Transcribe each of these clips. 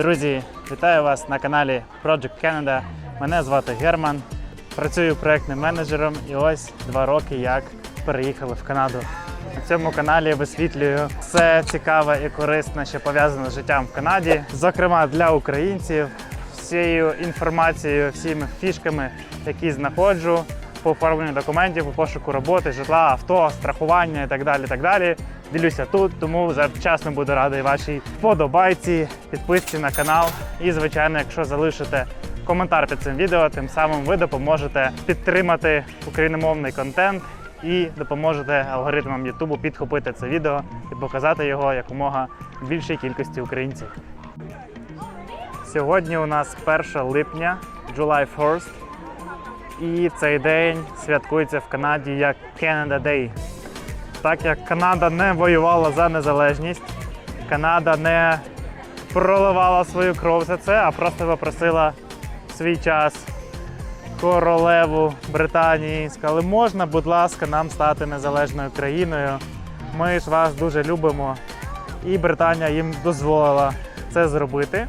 Друзі, вітаю вас на каналі Project Canada. Мене звати Герман. Працюю проектним менеджером і ось два роки як переїхали в Канаду. На цьому каналі висвітлюю все цікаве і корисне, що пов'язане з життям в Канаді, зокрема для українців, всією інформацією, всіми фішками, які знаходжу по оформленню документів, по пошуку роботи, житла, авто, страхування і так далі. так далі. Ділюся тут, тому завчасно буду радий вашій вподобайці, підписці на канал. І, звичайно, якщо залишите коментар під цим відео, тим самим ви допоможете підтримати україномовний контент і допоможете алгоритмам Ютубу підхопити це відео і показати його якомога більшій кількості українців. Сьогодні у нас 1 липня, July 1st, і цей день святкується в Канаді як Canada Day. Так як Канада не воювала за незалежність, Канада не проливала свою кров за це, а просто попросила в свій час королеву Британії. Сказали, можна, будь ласка, нам стати незалежною країною. Ми ж вас дуже любимо. І Британія їм дозволила це зробити.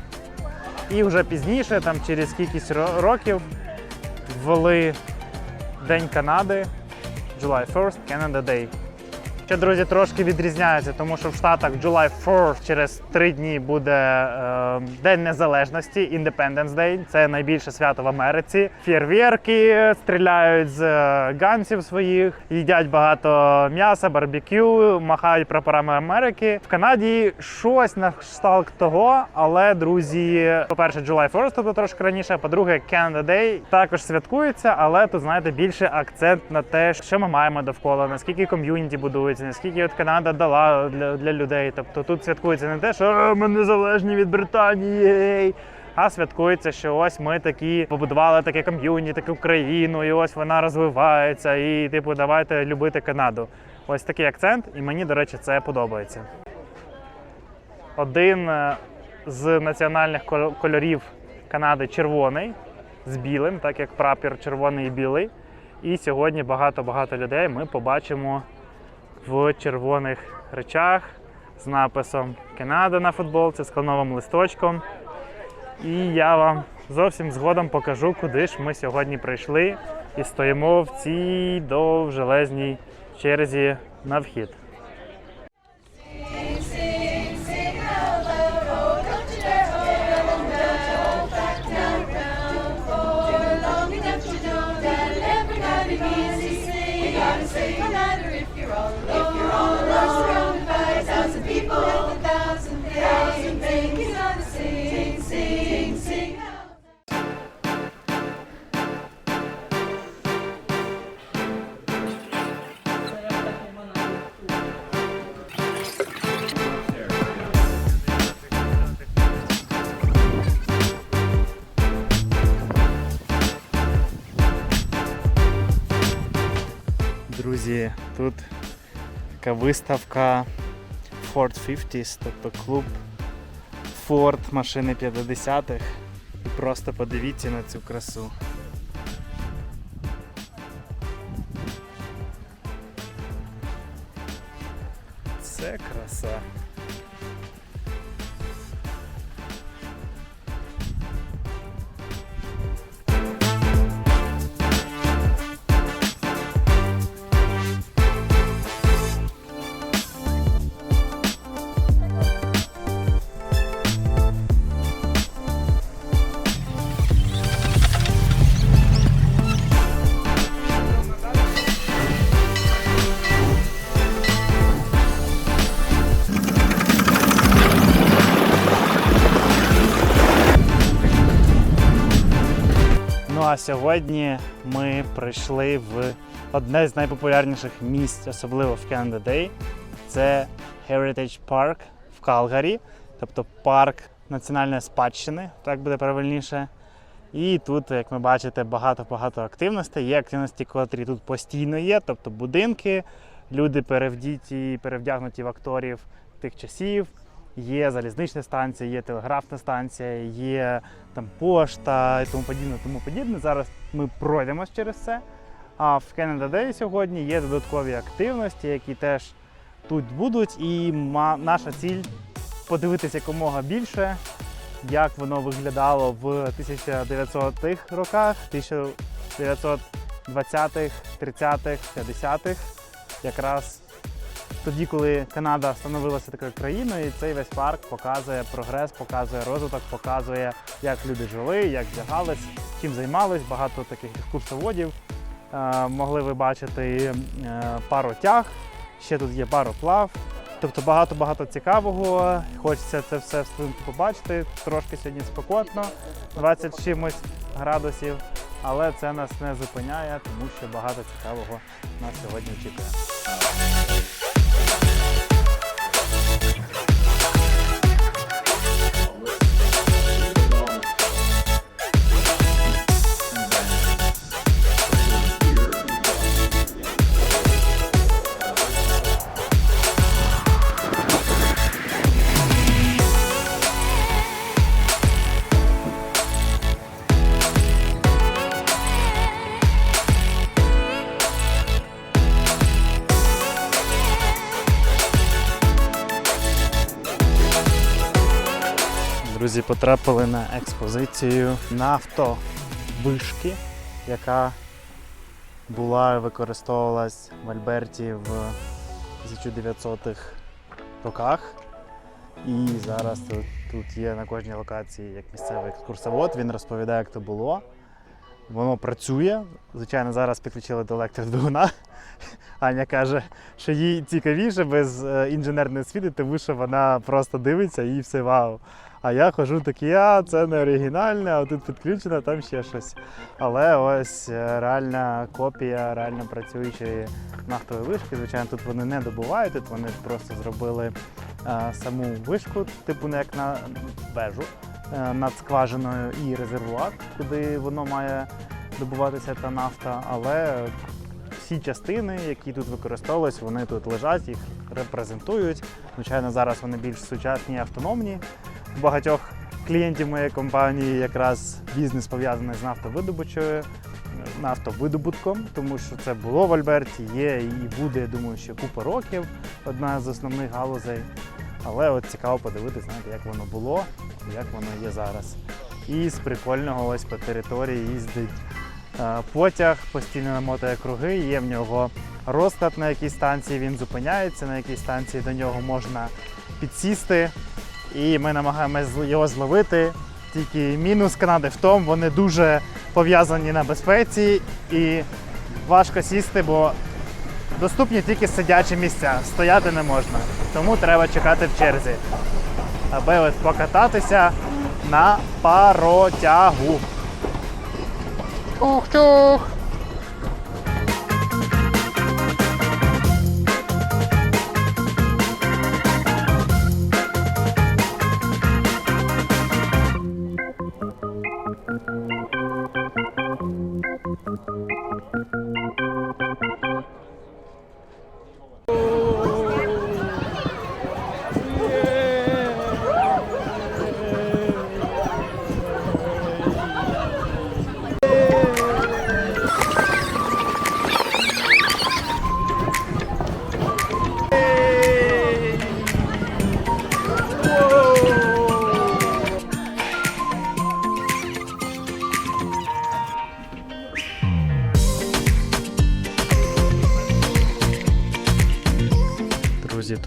І вже пізніше, там через кількість років, ввели День Канади, July 1st, Canada Day. Ще, друзі, трошки відрізняється, тому що в Штатах July 4 через три дні буде е, День Незалежності, Independence Day. Це найбільше свято в Америці. Фєрверки стріляють з е, ганців своїх, їдять багато м'яса, барбекю, махають прапорами Америки. В Канаді щось на кшталт того, але друзі, по-перше, July 1 тобто трошки раніше. По-друге, Canada Day також святкується, але тут знаєте більше акцент на те, що ми маємо довкола, наскільки ком'юніті будується, наскільки от Канада дала для, для людей. Тобто тут святкується не те, що ми незалежні від Британії. єй!» А святкується, що ось ми такі побудували таке ком'юніті, таку країну, і ось вона розвивається. І типу, давайте любити Канаду. Ось такий акцент, і мені, до речі, це подобається. Один е, з національних кольорів Канади червоний з білим, так як прапір червоний і білий. І сьогодні багато-багато людей ми побачимо в червоних речах з написом Канада на футболці, з клоновим листочком. І я вам зовсім згодом покажу, куди ж ми сьогодні прийшли і стоїмо в цій довжелезній черзі на вхід. Така виставка Ford 50s, тобто клуб Ford машини 50-х. І просто подивіться на цю красу. А сьогодні ми прийшли в одне з найпопулярніших місць, особливо в Canada Day. Це Heritage Park в Калгарі, тобто парк національної спадщини, так буде правильніше. І тут, як ми бачите, багато-багато активностей. Є активності, котрі тут постійно є, тобто будинки, люди перевдіті, перевдягнуті в акторів тих часів. Є залізнична станція, є телеграфна станція, є там пошта і тому подібне, тому подібне. Зараз ми пройдемось через це. А в Canada Day сьогодні є додаткові активності, які теж тут будуть. І наша ціль подивитися якомога більше як воно виглядало в 1900-х роках, 1920-х, 30-х, 50-х. Якраз тоді, коли Канада становилася такою країною, цей весь парк показує прогрес, показує розвиток, показує, як люди жили, як вдягались, чим займались. Багато таких екскурсоводів. Е, могли ви бачити е, паротяг, ще тут є пароплав. Тобто багато-багато цікавого. Хочеться це все встигнути побачити. Трошки сьогодні спекотно, 20 чимось градусів, але це нас не зупиняє, тому що багато цікавого нас сьогодні очікує. Потрапили на експозицію нафтовишки, яка була використовувалась в Альберті в 1900-х роках. І зараз тут, тут є на кожній локації як місцевий екскурсовод. Він розповідає, як то було. Воно працює. Звичайно, зараз підключили до електродвигуна. Аня каже, що їй цікавіше без е, інженерної освіти, тому що вона просто дивиться і все вау. А я хожу такий, а це не оригінальне, а тут підключено, там ще щось. Але ось е, реальна копія реально працюючої нафтової вишки. Звичайно, тут вони не добувають, тут вони просто зробили е, саму вишку, типу не як на вежу е, над скважиною і резервуар, куди воно має добуватися та нафта. Але всі частини, які тут використовуюсь, вони тут лежать, їх репрезентують. Звичайно, зараз вони більш сучасні і автономні. Багатьох клієнтів моєї компанії якраз бізнес пов'язаний з нафтовидобучою, нафтовидобутком, тому що це було в Альберті, є і буде, я думаю, ще купа років. Одна з основних галузей. Але от цікаво подивитися, знаєте, як воно було як воно є зараз. І з прикольного ось по території їздить е, потяг, постійно намотує круги, є в нього розклад, на якій станції він зупиняється, на якій станції до нього можна підсісти. І ми намагаємось його зловити. Тільки мінус Канади в тому, вони дуже пов'язані на безпеці і важко сісти, бо доступні тільки сидячі місця, стояти не можна. Тому треба чекати в черзі, аби от покататися на паротягу. Ух-чух!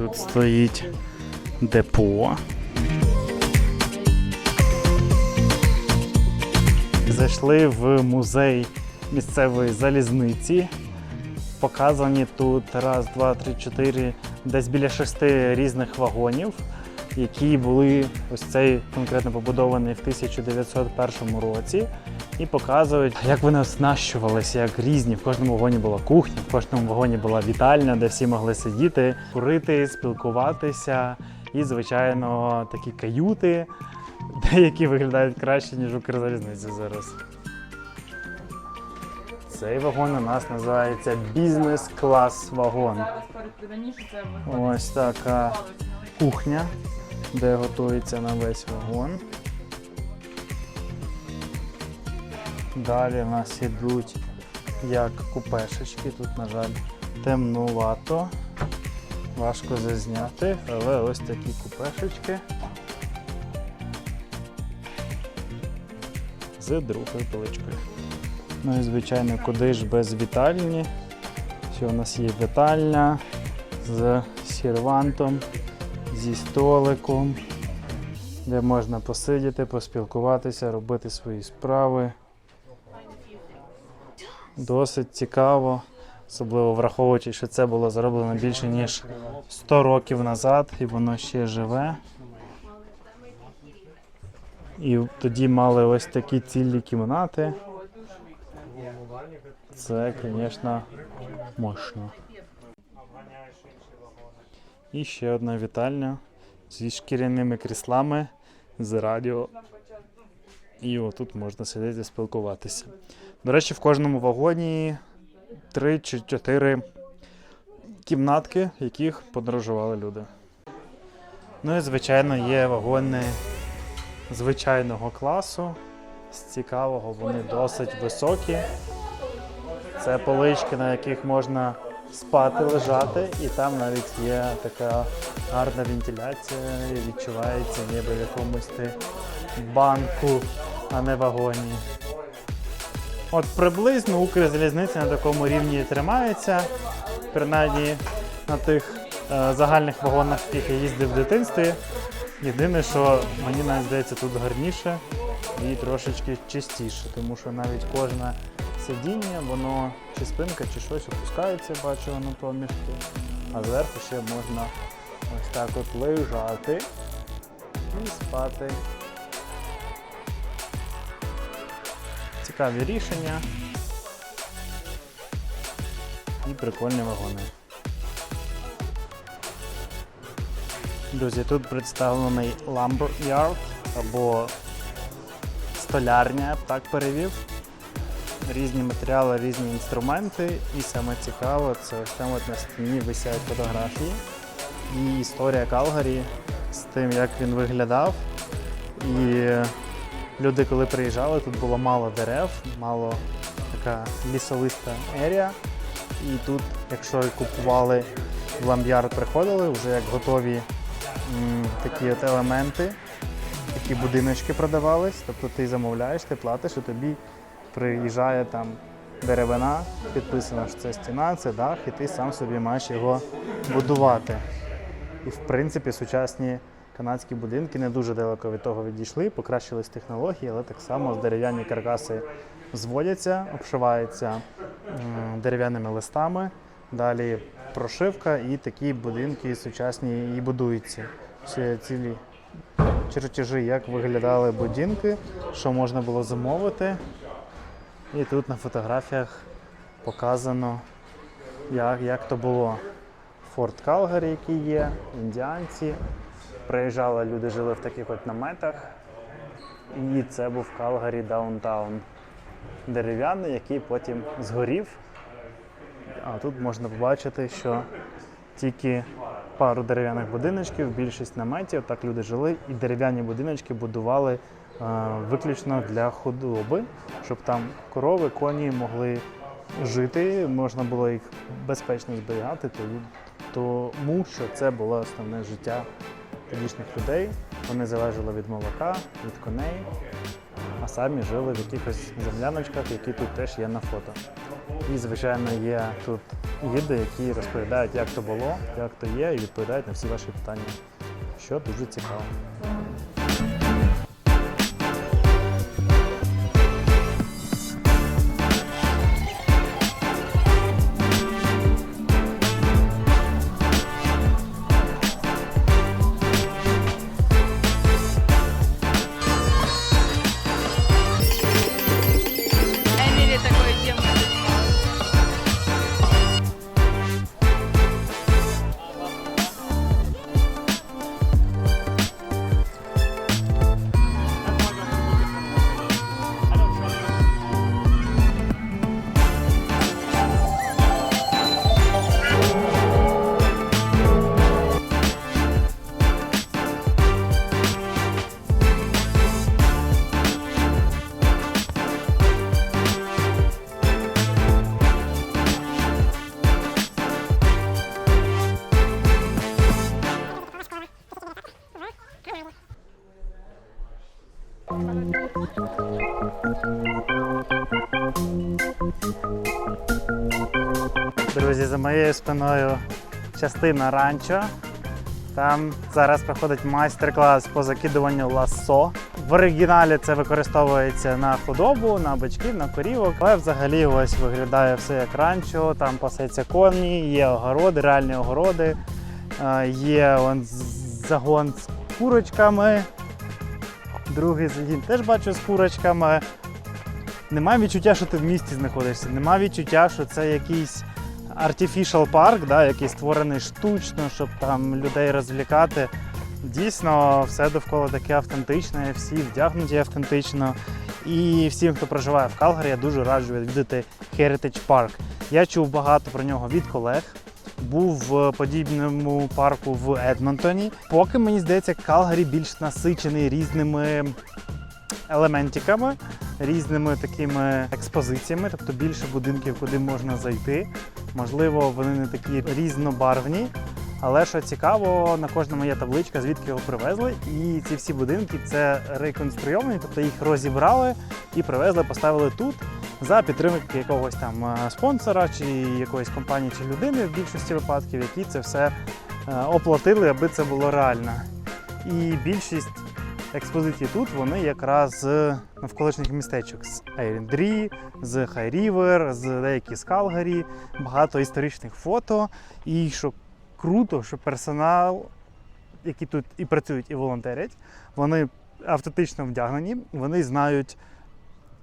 Тут стоїть депо. Зайшли в музей місцевої залізниці. Показані тут раз, два, три, чотири, десь біля шести різних вагонів, які були ось цей конкретно побудований в 1901 році. І показують, як вони оснащувалися, як різні. В кожному вагоні була кухня, в кожному вагоні була вітальня, де всі могли сидіти, курити, спілкуватися. І, звичайно, такі каюти, деякі виглядають краще, ніж Укрзалізниця зараз. Цей вагон у нас називається бізнес-клас вагон. Ось така кухня, де готується на весь вагон. Далі в нас ідуть як купешечки. Тут, на жаль, темнувато. Важко зазняти, але ось такі купешечки. з другою поличкою. Ну і звичайно, куди ж без вітальні. Що у нас є вітальня з сервантом, зі столиком, де можна посидіти, поспілкуватися, робити свої справи. Досить цікаво, особливо враховуючи, що це було зроблено більше ніж 100 років назад, і воно ще живе. І тоді мали ось такі цілі кімнати. Це, звісно, мощно. І ще одна вітальня зі шкіряними кріслами, з радіо. І отут можна сидіти спілкуватися. До речі, в кожному вагоні три чи чотири кімнатки, яких подорожували люди. Ну і, звичайно, є вагони звичайного класу. З цікавого вони досить високі. Це полички, на яких можна спати, лежати, і там навіть є така гарна вентиляція, відчувається ніби в якомусь ти банку, а не вагоні. От приблизно Укрзалізниця на такому рівні тримається, принаймні на тих е, загальних вагонах, в яких я їздив в дитинстві. Єдине, що мені навіть здається тут гарніше і трошечки чистіше, тому що навіть кожне сидіння, воно чи спинка, чи щось опускається, бачу на проміжку, а зверху ще можна ось так от лежати і спати. Цікаві рішення і прикольні вагони. Друзі, тут представлений Lumber Yard або столярня, я б так перевів. Різні матеріали, різні інструменти. І саме цікаво, це ось там от на стіні висять фотографії. І історія Калгарі з тим, як він виглядав. І люди, коли приїжджали, тут було мало дерев, мало така лісовиста ерія. І тут, якщо купували в ламб'ярд, приходили вже як готові м, такі от елементи, такі будиночки продавались. Тобто ти замовляєш, ти платиш, і тобі приїжджає там деревина, підписано, що це стіна, це дах, і ти сам собі маєш його будувати. І в принципі сучасні канадські будинки не дуже далеко від того відійшли, покращились технології, але так само дерев'яні каркаси зводяться, обшиваються дерев'яними листами. Далі прошивка і такі будинки сучасні і будуються. Ще цілі чертежі, як виглядали будинки, що можна було замовити. І тут на фотографіях показано, як, як то було. Форт Калгарі, який є, індіанці. Приїжджали, люди жили в таких от наметах. І це був Калгарі Даунтаун. Дерев'яний, який потім згорів. А тут можна побачити, що тільки пару дерев'яних будиночків, більшість наметів, так люди жили, і дерев'яні будиночки будували е, виключно для худоби, щоб там корови, коні могли жити, можна було їх безпечно зберігати, тому що це було основне життя тодішніх людей. Вони залежали від молока, від коней, а самі жили в якихось земляночках, які тут теж є на фото. І, звичайно, є тут гіди, які розповідають, як то було, як то є, і відповідають на всі ваші питання, що дуже цікаво. За частина ранчо. Там зараз проходить майстер-клас по закидуванню лассо. В оригіналі це використовується на худобу, на бичків, на корівок. Але взагалі ось виглядає все як ранчо. Там пасеться коні, є огороди, реальні огороди. Е, Є он загон з курочками. Другий загін теж бачу з курочками. Немає відчуття, що ти в місті знаходишся. Немає відчуття, що це якийсь artificial парк, да, який створений штучно, щоб там людей розвлікати. Дійсно, все довкола таке автентичне, всі вдягнуті автентично. І всім, хто проживає в Калгарі, я дуже раджу відвідати Heritage Park. Я чув багато про нього від колег. Був в подібному парку в Едмонтоні. Поки мені здається, Калгарі більш насичений різними елементиками, різними такими експозиціями, тобто більше будинків, куди можна зайти. Можливо, вони не такі різнобарвні. Але що цікаво, на кожному є табличка, звідки його привезли. І ці всі будинки це реконструйовані, тобто їх розібрали і привезли, поставили тут за підтримки якогось там е, спонсора чи якоїсь компанії чи людини в більшості випадків, які це все е, оплатили, аби це було реально. І більшість експозицій тут вони якраз з навколишніх містечок з Айріндрі, з Хайрівер, з деякі з Калгарі, багато історичних фото. І що круто, що персонал, які тут і працюють, і волонтерять, вони автентично вдягнені, вони знають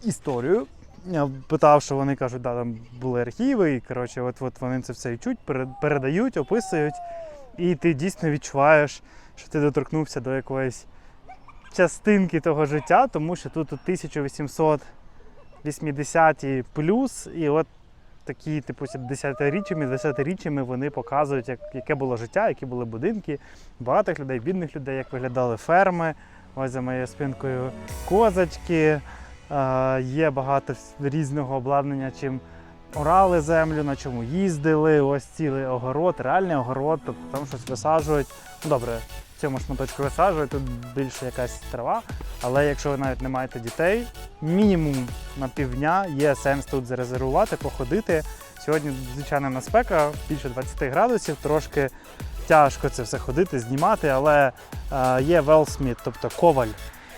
історію. Я питав, що вони кажуть, да, там були архіви, і коротше, от, от вони це все чуть, передають, описують, і ти дійсно відчуваєш, що ти доторкнувся до якоїсь частинки того життя, тому що тут 1880 плюс, і от такі, типу, 10-річчями, 20-річчями вони показують, як, яке було життя, які були будинки, багатих людей, бідних людей, як виглядали ферми. Ось за моєю спинкою козочки. Е, є багато різного обладнання, чим орали землю, на чому їздили. Ось цілий огород, реальний огород, тобто там щось висаджують. Ну, добре, цьому шматочку висаджують, тут більше якась трава. Але якщо ви навіть не маєте дітей, мінімум на півдня є сенс тут зарезервувати, походити. Сьогодні звичайна спека, більше 20 градусів, трошки тяжко це все ходити, знімати, але е, є велсміт, тобто коваль.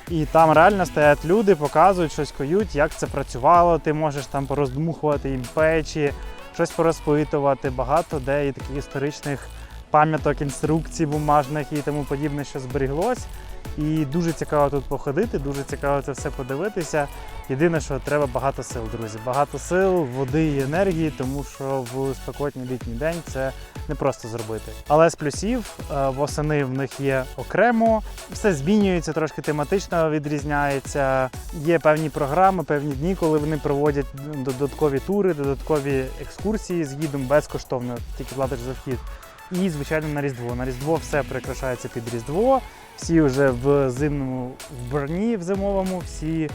І там реально стоять люди, показують, щось коють, як це працювало. Ти можеш там пороздмухувати їм печі, щось порозпитувати. Багато де і таких історичних пам'яток, інструкцій бумажних і тому подібне, що зберіглось. І дуже цікаво тут походити, дуже цікаво це все подивитися. Єдине, що треба багато сил, друзі. Багато сил, води і енергії, тому що в спекотній літній день це не просто зробити. Але з плюсів е, восени в них є окремо, все змінюється, трошки тематично відрізняється. Є певні програми, певні дні, коли вони проводять додаткові тури, додаткові екскурсії з гідом безкоштовно, тільки платиш за вхід. І, звичайно, на Різдво. На Різдво все прикрашається під Різдво. Всі вже в зимному вбранні, в зимовому, всі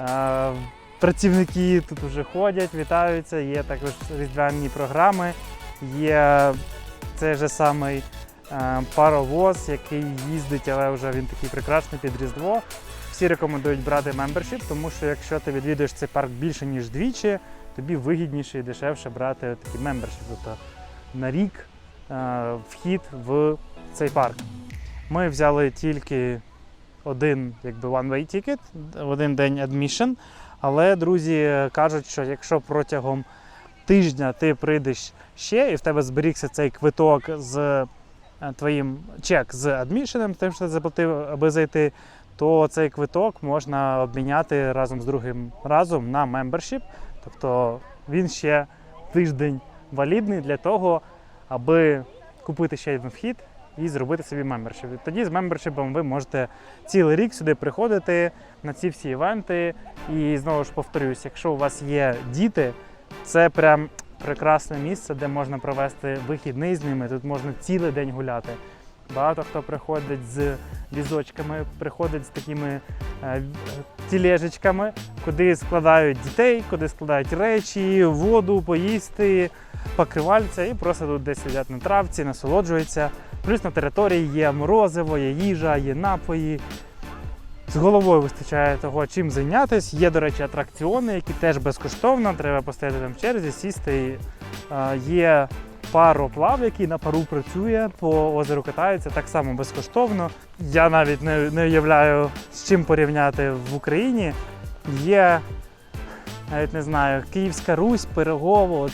е, працівники тут вже ходять, вітаються. Є також різдвяні програми. Є цей же самий е, паровоз, який їздить, але вже він такий прекрасний під Різдво. Всі рекомендують брати мембершіп, тому що якщо ти відвідуєш цей парк більше, ніж двічі, тобі вигідніше і дешевше брати такий мембершіп. Тобто на рік вхід в цей парк. Ми взяли тільки один якби one-way ticket, один день admission, але друзі кажуть, що якщо протягом тижня ти прийдеш ще і в тебе зберігся цей квиток з е, твоїм чек з адмішеном, тим, що ти заплатив, аби зайти, то цей квиток можна обміняти разом з другим разом на membership. Тобто він ще тиждень валідний для того, аби купити ще один вхід і зробити собі мембершип. Тоді з мембершипом ви можете цілий рік сюди приходити на ці всі івенти. І знову ж повторюсь, якщо у вас є діти, це прям прекрасне місце, де можна провести вихідний з ними. Тут можна цілий день гуляти. Багато хто приходить з візочками, приходить з такими е, тілежечками, куди складають дітей, куди складають речі, воду, поїсти, покривальця і просто тут десь сидять на травці, насолоджуються. Плюс на території є морозиво, є їжа, є напої. З головою вистачає того, чим зайнятися. Є, до речі, атракціони, які теж безкоштовно. Треба постояти там в черзі, сісти Е, Є пароплав, який на пару працює, по озеру катається так само безкоштовно. Я навіть не, не уявляю, з чим порівняти в Україні. Є, навіть не знаю, Київська Русь, Пирогово,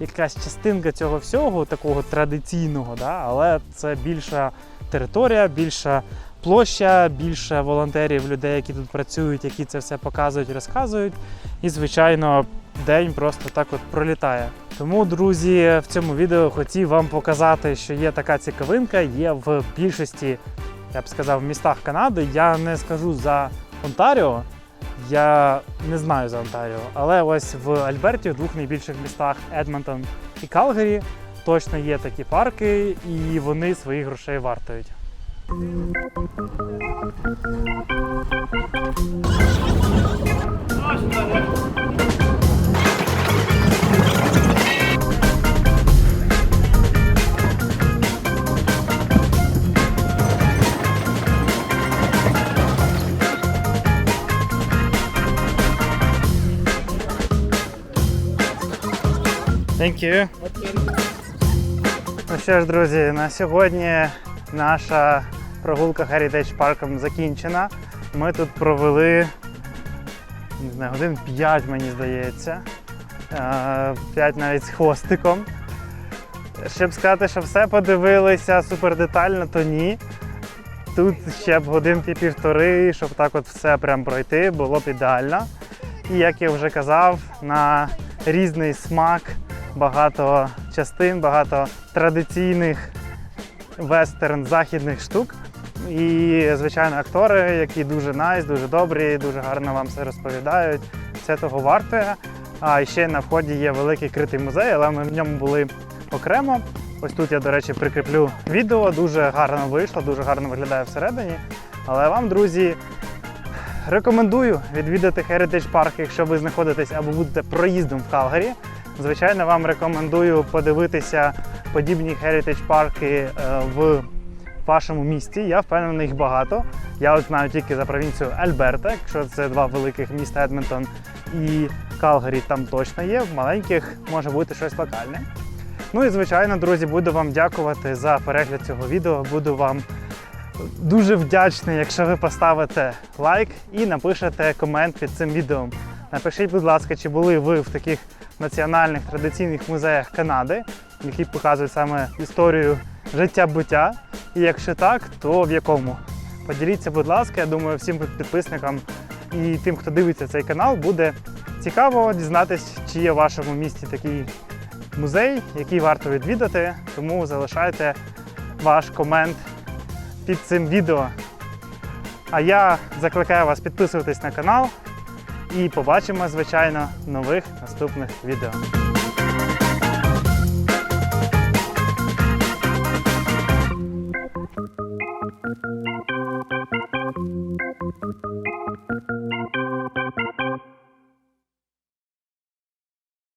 якась частинка цього всього, такого традиційного, да? але це більша територія, більша площа, більше волонтерів, людей, які тут працюють, які це все показують, розказують. І, звичайно, день просто так от пролітає. Тому, друзі, в цьому відео хотів вам показати, що є така цікавинка, є в більшості, я б сказав, містах Канади. Я не скажу за Онтаріо, я не знаю за Онтаріо, але ось в Альберті, в двох найбільших містах Едмонтон і Калгарі, точно є такі парки, і вони своїх грошей вартують. Thank you. Ну що ж, друзі, на сьогодні наша прогулка Heritage парком закінчена. Ми тут провели не знаю, годин 5, мені здається. 5 навіть з хвостиком. Щоб сказати, що все подивилися супер детально, то ні. Тут ще б годинки півтори, щоб так от все прям пройти, було б ідеально. І як я вже казав, на різний смак, багато частин, багато традиційних вестерн західних штук. І, звичайно, актори, які дуже найс, дуже добрі, дуже гарно вам все розповідають. Це того вартує. А ще на вході є великий критий музей, але ми в ньому були окремо. Ось тут я, до речі, прикріплю відео. Дуже гарно вийшло, дуже гарно виглядає всередині. Але вам, друзі, рекомендую відвідати Heritage Park, якщо ви знаходитесь або будете проїздом в Калгарі. Звичайно, вам рекомендую подивитися подібні Heritage парки е, в вашому місті. Я впевнений, їх багато. Я от знаю тільки за провінцію Альберта, якщо це два великих міста Едмонтон і Калгарі, там точно є. В маленьких може бути щось локальне. Ну і звичайно, друзі, буду вам дякувати за перегляд цього відео. Буду вам дуже вдячний, якщо ви поставите лайк і напишете комент під цим відео. Напишіть, будь ласка, чи були ви в таких національних традиційних музеях Канади, які показують саме історію життя-буття. І якщо так, то в якому? Поділіться, будь ласка, я думаю, всім підписникам і тим, хто дивиться цей канал, буде цікаво дізнатись, чи є в вашому місті такий музей, який варто відвідати. Тому залишайте ваш комент під цим відео. А я закликаю вас підписуватись на канал і побачимо, звичайно, нових наступних відео.